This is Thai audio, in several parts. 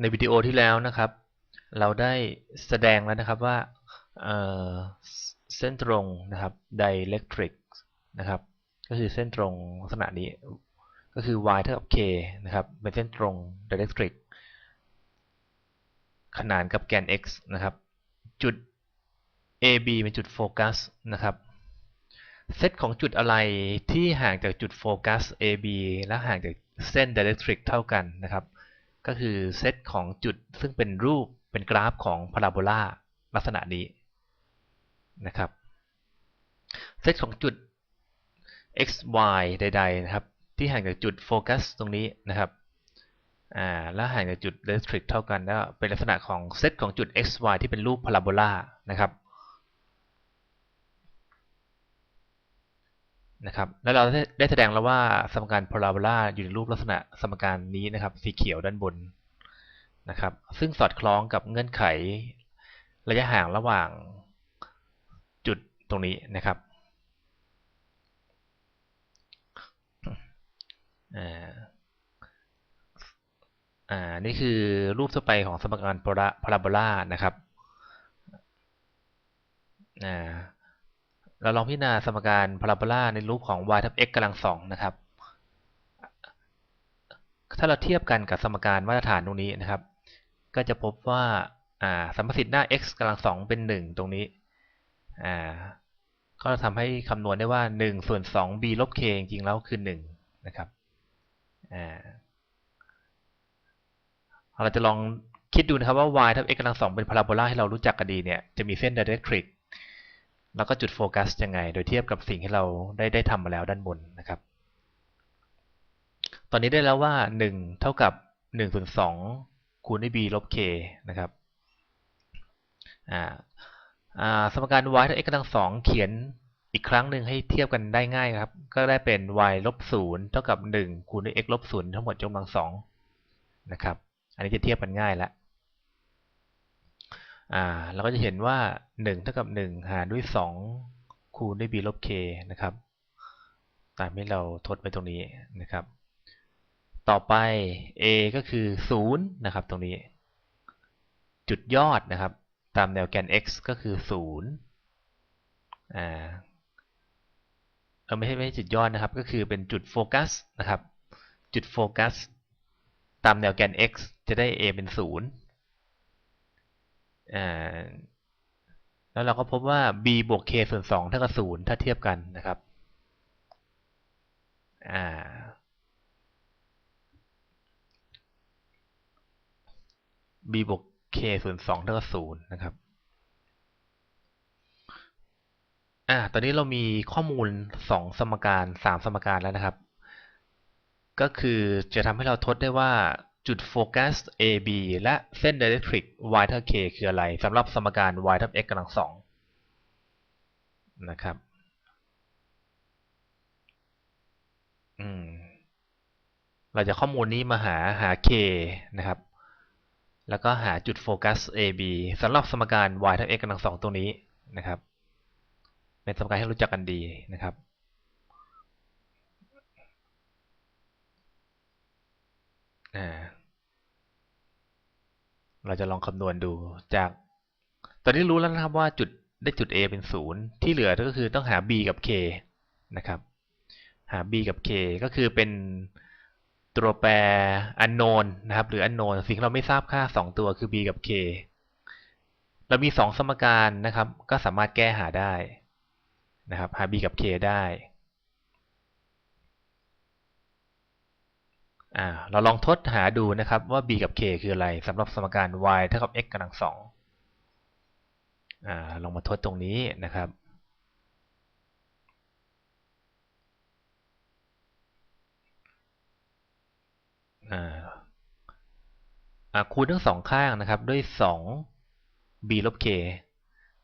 ในวิดีโอที่แล้วนะครับ เราได้แสดงแล้วนะครับว่าเส้นตรงนะครับ dielectric นะครับ ก็คือเส้นตรงลักษณะนี้ก็คือ y เท่ากับ k นะครับ เป็นเส้นตรง dielectric ขนานกับแกน x นะครับ จุด AB เป็นจุดโฟกัสนะครับ เซตของจุดอะไรที่ห่างจากจุดโฟกัส AB และห่างจากเส้น dielectric เท่ากันนะครับ ก็คือเซตของจุดซึ่งเป็นรูปเป็นกราฟของพาราโบลาลักษณะนี้นะครับเซตของจุด x y ใด ๆ นะครับ ที่ห่างจากจุดโฟกัสตรงนี้นะครับอ่าและห่างจากจุด dielectric เท่ากันแล้วเป็นลักษณะของเซตของจุด x y ที่เป็นรูปพาราโบลานะครับ นะครับแล้วเราได้แสดงแล้วว่าสมการพาราโบลาอยู่ในรูปลักษณะสมการนี้นะครับ สีเขียวด้านบนนะครับ ซึ่งสอดคล้องกับเงื่อนไขระยะห่างระหว่างจุดตรงนี้นะครับอ่านี่คือรูปทั่วไปของสมการพาราโบลานะครับอ่า เราลองพิจารณาสมการพาราโบลาในรูปของ y ทับ x กำลังสองนะครับ ถ้าเราเทียบกันกับสมการมาตรฐานตรงนี้นะครับ ก็จะพบว่าสัมประสิทธิ์หน้า x กำลังสองเป็น 1 ตรงนี้อ่าก็ทำให้คำนวณได้ว่า 1 ส่วน 2 b ลบ k จริงๆแล้วคือ 1 นะครับเราจะลองคิดดูนะครับว่า y ทับ x กำลังสองเป็นพาราโบลาให้เรารู้จักกันดีเนี่ย จะมีเส้น dielectric แล้วก็จุดโฟกัสยังไง โดยเทียบกับสิ่งที่เราได้ได้ทำมาแล้วด้านบนนะครับ ตอนนี้ได้แล้วว่า 1 เท่ากับ1ส่วน2คูณด้วย b ลบ k นะครับสมการ y เท่า x กำลังสองเขียนอีกครั้งหนึ่งให้เทียบกันได้ง่ายครับ ก็ได้เป็น y ลบ0เท่ากับ 1 คูณด้วย x ลบ0ทั้งหมดยกกำลังสองนะครับ อันนี้จะเทียบกันง่ายแล้ว อ่าเราก็จะเห็นว่า 1 เท่ากับ 1 หารด้วย 2 คูณด้วย b ลบ k นะครับ ตามที่เราทดไปตรงนี้นะครับ ต่อไป a ก็คือ 0 นะครับตรงนี้ จุดยอดนะครับ ตามแนวแกน x ก็คือ 0 อ่าเออไม่ใช่ไม่ใช่จุดยอดนะครับ ก็คือเป็นจุดโฟกัสนะครับ จุดโฟกัส ตามแนวแกน x จะได้ a เป็น 0 แล้วเราก็พบว่า b บวก k ส่วน2เท่ากับ0ถ้าเทียบกันนะครับอ่า b บวก k ส่วน2เท่ากับ0นะครับอ่าตอนนี้เรามีข้อมูล 2 สมการ 3 สมการแล้วนะครับ ก็คือจะทำให้เราทดได้ว่า จุดโฟกัส AB และเส้น dielectric y เท่า k คืออะไรสำหรับสมการ y เท่า x กำลังสองนะครับอืมเราจะข้อมูลนี้มาหาหา k นะครับ แล้วก็หาจุดโฟกัส AB สำหรับสมการ y เท่า x กำลังสองตรงนี้นะครับ เป็นสมการที่รู้จักกันดีนะครับ เราจะลองคำนวณดูจาก ตอนนี้รู้แล้วนะครับว่าจุดได้จุด A เป็นศูนย์ที่เหลือก็คือต้องหา B กับ K นะครับ หา B กับ K ก็คือเป็นตัวแปร unknown นะครับ หรือ unknown สิ่งที่เราไม่ทราบค่า 2 ตัวคือ B กับ K เรามี 2 สมการนะครับ ก็สามารถแก้หาได้นะครับ หา B กับ K ได้ อ่าเราลองทดหาดูนะครับว่า b กับ k คืออะไรสำหรับสมการ y เท่ากับ x กำลังสองอ่าลองมาทดตรงนี้นะครับอ่าคูณทั้งสองข้างนะครับด้วย 2 b ลบ k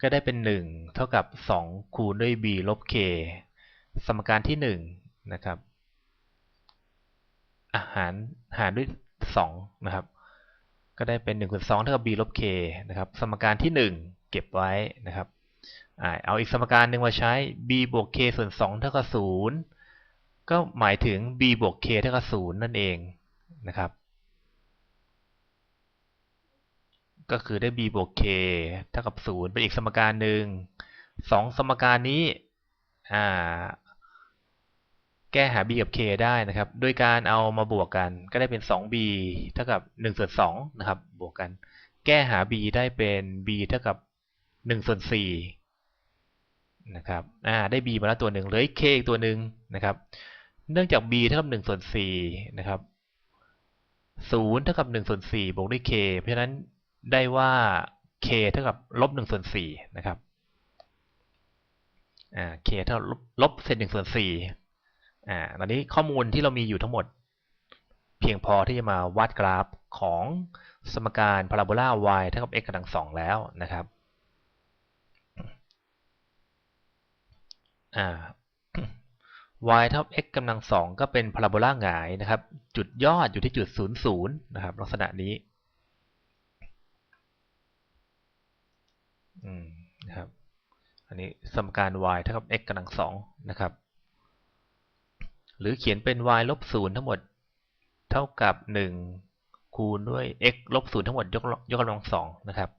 ก็ได้เป็น 1 เท่ากับ 2 คูณด้วย b ลบ k สมการที่ 1 นะครับ อาหารหารด้วย 2 นะครับ ก็ได้เป็น1คูณ2เท่ากับ b ลบ k นะครับ สมการที่ 1 เก็บไว้นะครับเอาอีกสมการหนึ่งมาใช้ b บวก k ส่วน2เท่ากับ0ก็หมายถึง b บวก k เท่ากับ0นั่นเองนะครับ ก็คือได้ b บวก k เท่ากับ0เป็นอีกสมการหนึ่งสองสมการนี้อ่า แก้หา b กับ k ได้นะครับ โดยการเอามาบวกกันก็ได้เป็น 2b เท่ากับ1ส่วน2นะครับ บวกกัน แก้หา b ได้เป็น b เท่ากับ1ส่วน4นะครับ อ่า ได้ b มาแล้วตัวหนึ่งเหลืออีก k อีกตัวหนึ่งนะครับ เนื่องจาก b เท่ากับ1ส่วน4นะครับ0เท่ากับ1ส่วน4บวกด้วย k เพราะฉะนั้นได้ว่า k เท่ากับลบ1ส่วน4นะครับ อ่า k เท่าลบลบเศษ1ส่วน4 อ่าตอนนี้ข้อมูลที่เรามีอยู่ทั้งหมด เพียงพอที่จะมาวาดกราฟของสมการพาราโบลา y เท่ากับ x กำลังสองแล้วนะครับอ่า y เท่ากับ x กำลังสองก็เป็นพาราโบลาหงายนะครับ จุดยอดอยู่ที่จุด 0 0 นะครับ ลักษณะนี้อืมนะครับ อันนี้สมการ y เท่ากับ x กำลังสองนะครับ หรือเขียนเป็น y ลบศูนย์ทั้งหมด เท่ากับ 1 คูณด้วย x ลบศูนย์ทั้งหมดยกยกกำลังสองนะครับ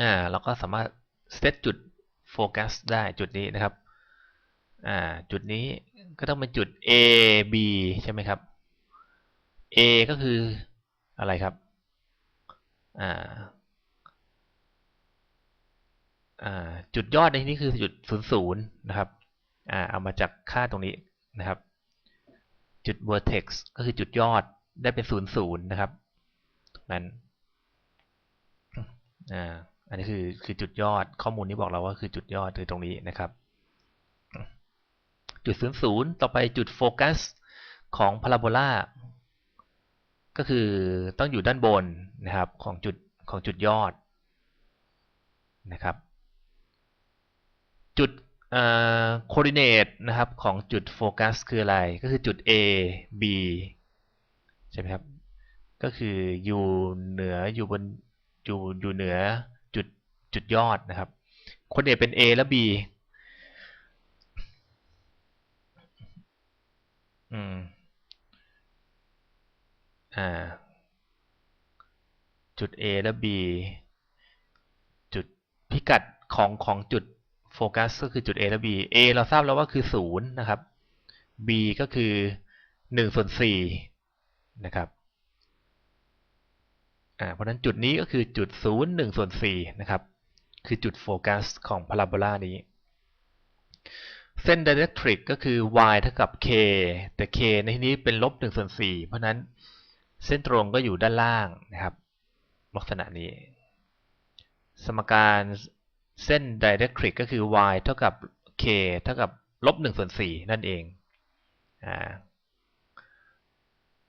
อ่าเราก็สามารถเซตจุดโฟกัสได้จุดนี้นะครับอ่าจุดนี้ก็ต้องเป็นจุด A B ใช่ไหมครับ A ก็คืออะไรครับอ่าอ่าจุดยอดในที่นี้คือจุด00นะครับ อ่าเอามาจากค่าตรงนี้นะครับ จุด vertex ก็คือจุดยอดได้เป็น00นย์นะครับนั้นอ่าอันนี้คือคือจุดยอดข้อมูลนี้บอกเราว่าคือจุดยอดคือตรงนี้นะครับ จุด00ต่อไปจุดโฟกัสของพาราโบลาก็คือต้องอยู่ด้านบนนะครับของจุดของจุดยอดนะครับ จุด โคดิเนตนะครับของจุดโฟกัสคืออะไร ก็คือจุด A B ใช่ไหมครับ ก็คืออยู่เหนืออยู่บนอยู่อยู่เหนือจุดจุดยอดนะครับโคดิเนตเป็น A และ B อืม อ่า จุด A และ B จุดพิกัดของของจุด โฟกัสก็คือจุด A และ B A เราทราบแล้วว่าคือ0นะครับ B ก็คือ1ส่วน4นะครับอ่าเพราะฉะนั้นจุดนี้ก็คือจุด 0 1ส่วน4นะครับ คือจุดโฟกัสของพาราโบลานี้ เส้น dielectric ก็คือ y เท่ากับ k แต่ k ในที่นี้เป็นลบ1ส่วน4เพราะนั้นเส้นตรงก็อยู่ด้านล่างนะครับ ลักษณะนี้ สมการ เส้น dielectric ก็คือ y เท่ากับ k เท่ากับลบ1ส่วน4นั่นเอง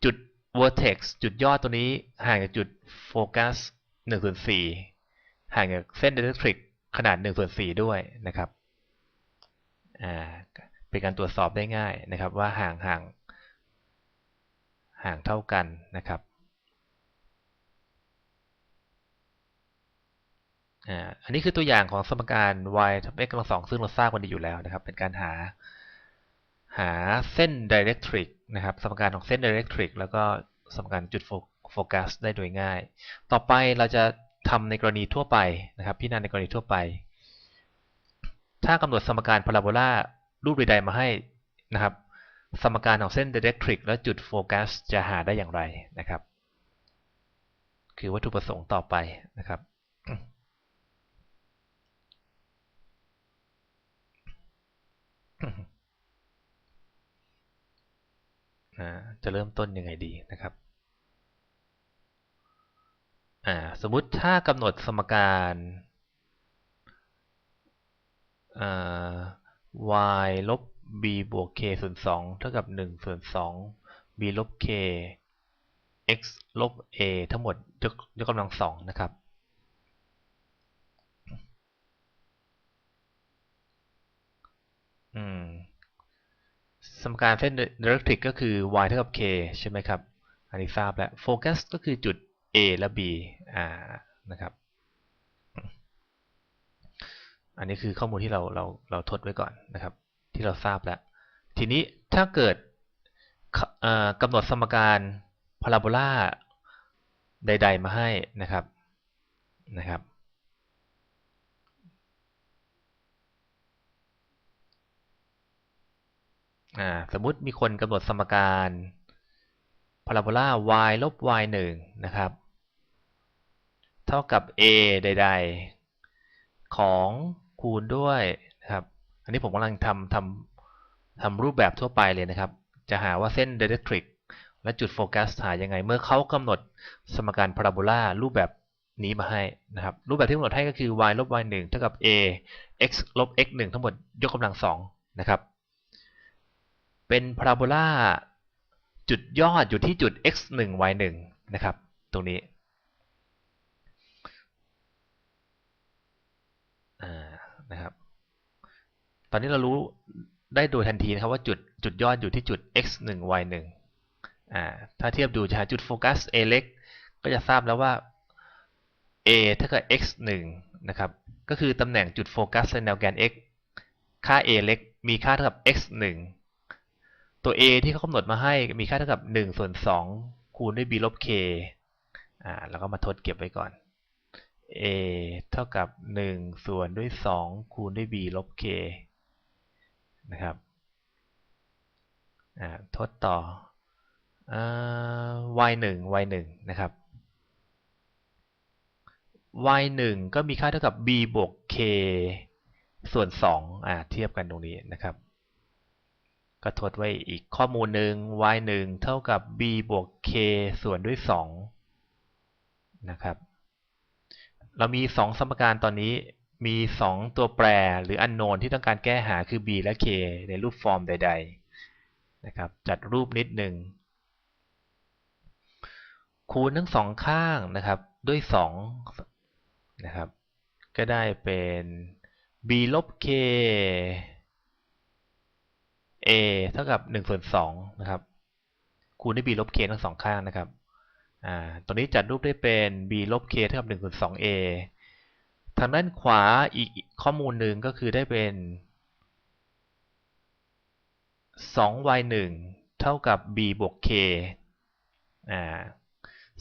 จุด vertex จุดยอดตัวนี้ห่างจากจุดโฟกัส1ส่วน4ห่างจากเส้น dielectric ขนาด1ส่วน4ด้วยนะครับเป็นการตรวจสอบได้ง่ายนะครับว่าห่างห่างห่างเท่ากันนะครับ อันนี้คือตัวอย่างของสมการ y ทับ x กำลังสองซึ่งเราทราบกันดีอยู่แล้วนะครับ เป็นการหาหาเส้น dielectric นะครับ สมการของเส้น dielectric แล้วก็สมการจุดโฟกัสได้โดยง่าย ต่อไปเราจะทำในกรณีทั่วไปนะครับ พิจารณาในกรณีทั่วไป ถ้ากำหนดสมการพาราโบลารูปใดๆมาให้นะครับ สมการของเส้น dielectric และจุดโฟกัสจะหาได้อย่างไรนะครับ คือวัตถุประสงค์ต่อไปนะครับ จะเริ่มต้นยังไงดีนะครับสมมติถ้ากำหนดสมการ y ลบ b บวก k ส่วน2เท่ากับ1ส่วน2 b ลบ k x ลบ a ทั้งหมดยกกำลังสองนะครับ อืมสมการเส้น dielectric ก็คือ y เท่ากับ k ใช่ไหมครับ อันนี้ทราบแล้วโฟกัสก็คือจุด a และ b อ่านะครับ อันนี้คือข้อมูลที่เราเราเราทดไว้ก่อนนะครับ ที่เราทราบแล้ว ทีนี้ถ้าเกิดกำหนดสมการพาราโบลาใด ๆ มาให้นะครับนะครับอ่า สมมุติมีคนกำหนดสมการพาราโบลา y ลบ y 1นะครับ เท่ากับ a ใด ๆ ของคูณด้วยนะครับ อันนี้ผมกำลังทำทำทำรูปแบบทั่วไปเลยนะครับ จะหาว่าเส้น dielectric และจุดโฟกัสหายังไง เมื่อเขากำหนดสมการพาราโบลารูปแบบนี้มาให้นะครับ รูปแบบที่กำหนดให้ก็คือ y ลบ y 1เท่ากับ a x ลบ x 1ทั้งหมดยกกำลัง2นะครับ เป็นพาราโบลาจุดยอดอยู่ที่จุด x 1 y 1นะครับ ตรงนี้นะครับ ตอนนี้เรารู้ได้โดยทันทีนะครับว่าจุดจุดยอดอยู่ที่จุด x 1 y 1อ่าถ้าเทียบดูจะหาจุดโฟกัส a เล็กก็จะทราบแล้วว่า a เท่ากับ x 1นะครับ ก็คือตำแหน่งจุดโฟกัสในแนวแกน x ค่า a เล็กมีค่าเท่ากับ x 1 ตัว a ที่เขากำหนดมาให้มีค่าเท่ากับ1ส่วน2คูณด้วย b ลบ k อ่าแล้วก็มาทดเก็บไว้ก่อน a เท่ากับ 1 ส่วนด้วย 2 คูณด้วย b ลบ k นะครับอ่าทดต่อ y 1 y 1นะครับ y 1ก็มีค่าเท่ากับ b บวก k ส่วน2อ่าเทียบกันตรงนี้นะครับ ก็ทดไว้อีกข้อมูลหนึ่ง y 1เท่ากับ b บวก k ส่วนด้วย 2 นะครับ เรามี 2 สมการตอนนี้มี 2 ตัวแปรหรือ unknown ที่ต้องการแก้หาคือ b และ k ในรูปฟอร์มใด ๆ นะครับ จัดรูปนิดหนึ่ง คูณทั้งสองข้างนะครับด้วย2นะครับ ก็ได้เป็น b ลบ k a เท่ากับ1ส่วน2นะครับ คูณด้วย b ลบ k ทั้งสองข้างนะครับ อ่า ตรงนี้จัดรูปได้เป็น b ลบ k เท่ากับ1ส่วน 2 a ทางด้านขวาอีกข้อมูลหนึ่งก็คือได้เป็น 2y 1 เท่ากับ b บวก k อ่า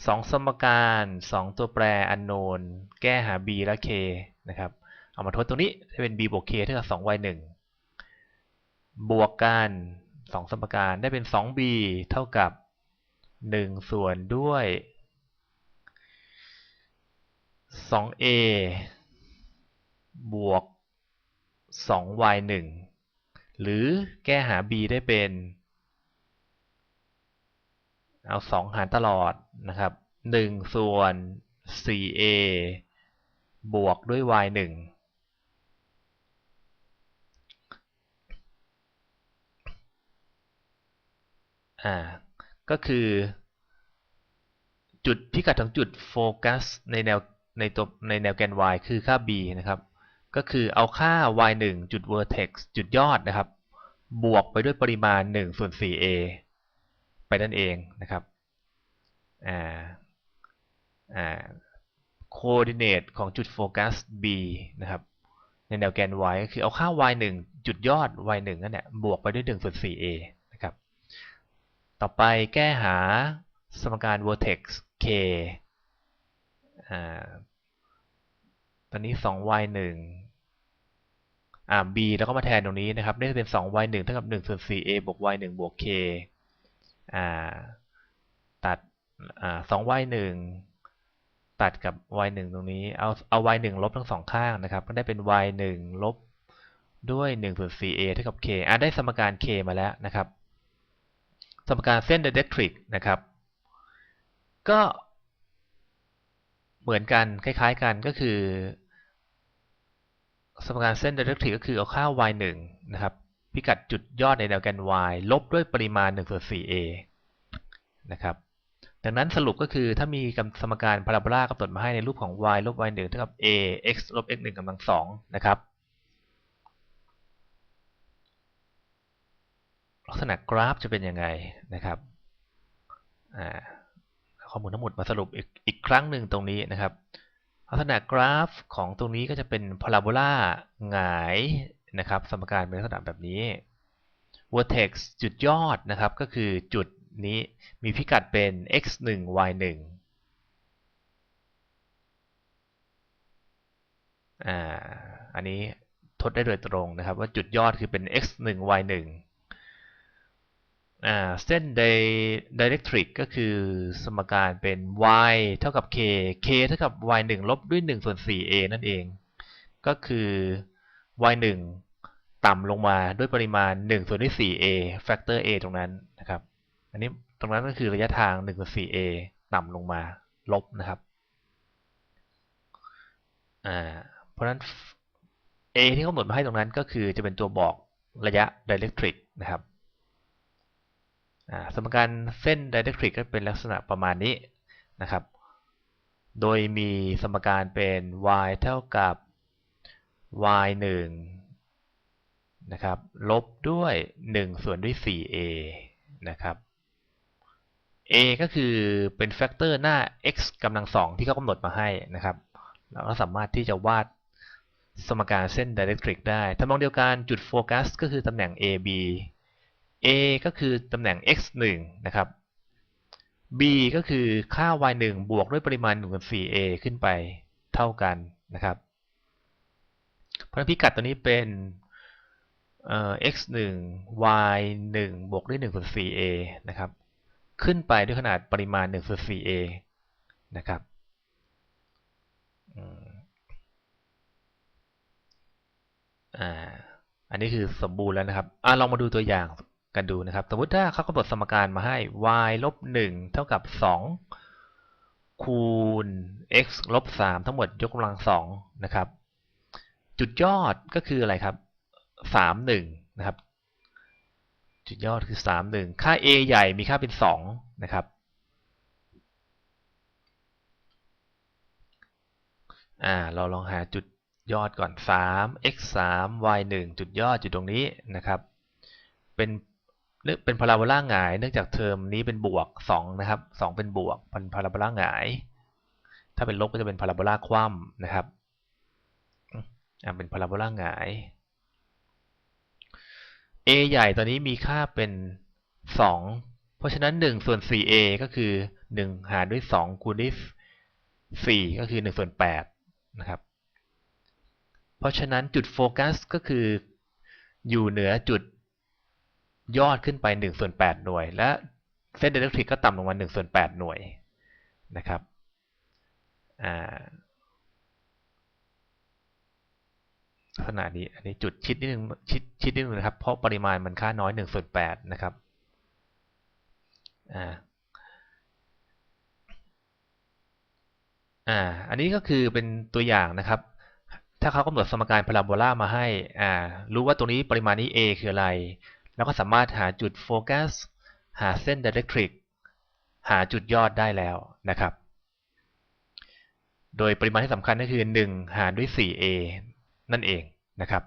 สองสมการ 2 ตัวแปร unknown แก้หา b และ k นะครับ เอามาทดตรงนี้จะเป็น b บวก k เท่ากับ 2y 1 บวกกันสองสมการได้เป็น 2b เท่ากับ 1 ส่วนด้วย 2a บวก 2y1 หรือแก้หา b ได้เป็น เอา 2 หารตลอดนะครับ 1 ส่วน 4a บวกด้วย y1 อ่าก็คือ จุดพิกัดของจุดโฟกัสในแนวในตัวในแนวแกน y คือค่า b นะครับก็คือเอาค่า y 1จุด vertex จุดยอดนะครับ บวกไปด้วยปริมาณ1ส่วน 4a ไปนั่นเองนะครับอ่าอ่า coordinate ของจุดโฟกัส b นะครับในแนวแกน y ก็คือเอาค่า y 1จุดยอด y 1นั่นแหละบวกไปด้วย1ส่วน 4a ต่อไปแก้หาสมการ vertex k อ่าตอนนี้ 2y 1อ่า b แล้วก็มาแทนตรงนี้นะครับ ได้เป็น 2y 1เท่ากับ1ส่วน 4a บวก y 1บวก k อ่า ตัด อ่า 2y 1ตัดกับ y 1ตรงนี้ เอา เอา y 1ลบทั้งสองข้างนะครับ ก็ได้เป็น y 1ลบด้วย1ส่วน 4a เท่ากับ k อ่าได้สมการ k มาแล้วนะครับ สมการเส้น dielectric นะครับ ก็เหมือนกันคล้ายๆกันก็คือ สมการเส้น dielectric ก็คือเอาค่า y 1นะครับพิกัดจุดยอดในแนวแกน y ลบด้วยปริมาณ1ส่วน 4a นะครับดังนั้นสรุปก็คือถ้ามีสมการพาราโบลากำหนดมาให้ในรูปของ y ลบ y 1เท่ากับ a x ลบ x 1กำลัง2นะครับ ลักษณะกราฟจะเป็นยังไงนะครับข้อมูลทั้งหมดมาสรุปอีกอีกครั้งหนึ่งตรงนี้นะครับ ลักษณะกราฟของตรงนี้ก็จะเป็นพาราโบลาหงายนะครับ สมการเป็นลักษณะแบบนี้ vertex จุดยอดนะครับ ก็คือจุดนี้มีพิกัดเป็น x 1 y 1อ่า อันนี้ทดได้โดยตรงนะครับ ว่าจุดยอดคือเป็น x 1 y 1 เส้น dielectric ก็คือสมการเป็น y เท่ากับ k k เท่ากับ y 1ลบด้วย1ส่วน 4a นั่นเอง ก็คือ y 1ต่ำลงมาด้วยปริมาณ1ส่วนด้วย 4a factor a ตรงนั้นนะครับ อันนี้ตรงนั้นก็คือระยะทาง1ส่วน 4a ต่ำลงมาลบนะครับเพราะฉะนั้น a ที่เขากำหนดมาให้ตรงนั้นก็คือจะเป็นตัวบอกระยะ dielectric นะครับ สมการเส้น dielectric ก็เป็นลักษณะประมาณนี้นะครับ โดยมีสมการเป็น y เท่ากับ y 1นะครับลบด้วย 1 ส่วนด้วย 4a นะครับ a ก็คือเป็นแฟกเตอร์หน้า x กำลังสองที่เขากำหนดมาให้นะครับ เราก็สามารถที่จะวาดสมการเส้น dielectric ได้ทำนองเดียวกันจุดโฟกัสก็คือตำแหน่ง AB A ก็คือตำแหน่ง x 1นะครับ B ก็คือค่า y 1บวกด้วยปริมาณ1กับ 4a ขึ้นไปเท่ากันนะครับ เพราะพิกัดตัวนี้เป็น x 1 y 1บวกด้วย1ส่วน 4a นะครับ ขึ้นไปด้วยขนาดปริมาณ1ส่วน 4a นะครับอันนี้คือสมบูรณ์แล้วนะครับอ่าลองมาดูตัวอย่าง กันดูนะครับ สมมติถ้าเขากำหนดสมการมาให้ y ลบ1เท่ากับ 2 คูณ x ลบ3ทั้งหมดยกกำลัง2นะครับ จุดยอดก็คืออะไรครับ 3 1 นะครับ จุดยอดคือ 3 1 ค่า a ใหญ่มีค่าเป็น 2 นะครับอ่าเราลองหาจุดยอดก่อน 3 x 3 y 1จุดยอดอยู่ตรงนี้นะครับ เป็น เป็นพาราโบลาหงาย เนื่องจากเทอมนี้เป็นบวก2นะครับ2เป็นบวกเป็นพาราโบลาหงาย ถ้าเป็นลบก็จะเป็นพาราโบลาคว่ำนะครับอ่าเป็นพาราโบลาหงาย a ใหญ่ตอนนี้มีค่าเป็น 2 เพราะฉะนั้น 1 ส่วน 4a ก็คือ 1 หารด้วย 2 คูณด้วย 4 ก็คือ 1 ส่วน 8 นะครับ เพราะฉะนั้นจุดโฟกัสก็คืออยู่เหนือจุด ยอดขึ้นไป1ส่วน8หน่วย และเส้นเดล็กทริกก็ต่ำลงมา1ส่วน8หน่วยนะครับขนาดนี้อันนี้จุดชิดนิดนึงชิดชิดนิดนึงนะครับ เพราะปริมาณมันค่าน้อย1ส่วน8นะครับอ่าอ่าอันนี้ก็คือเป็นตัวอย่างนะครับถ้าเขากำหนดสมการพาราโบลามาให้อ่ารู้ว่าตรงนี้ปริมาณนี้ a คืออะไร แล้วก็สามารถหาจุดโฟกัสหาเส้นดิเรกทริกหาจุดยอดได้แล้วนะครับ โดยปริมาณที่สำคัญก็คือ 1 หารด้วย 4a นั่นเองนะครับ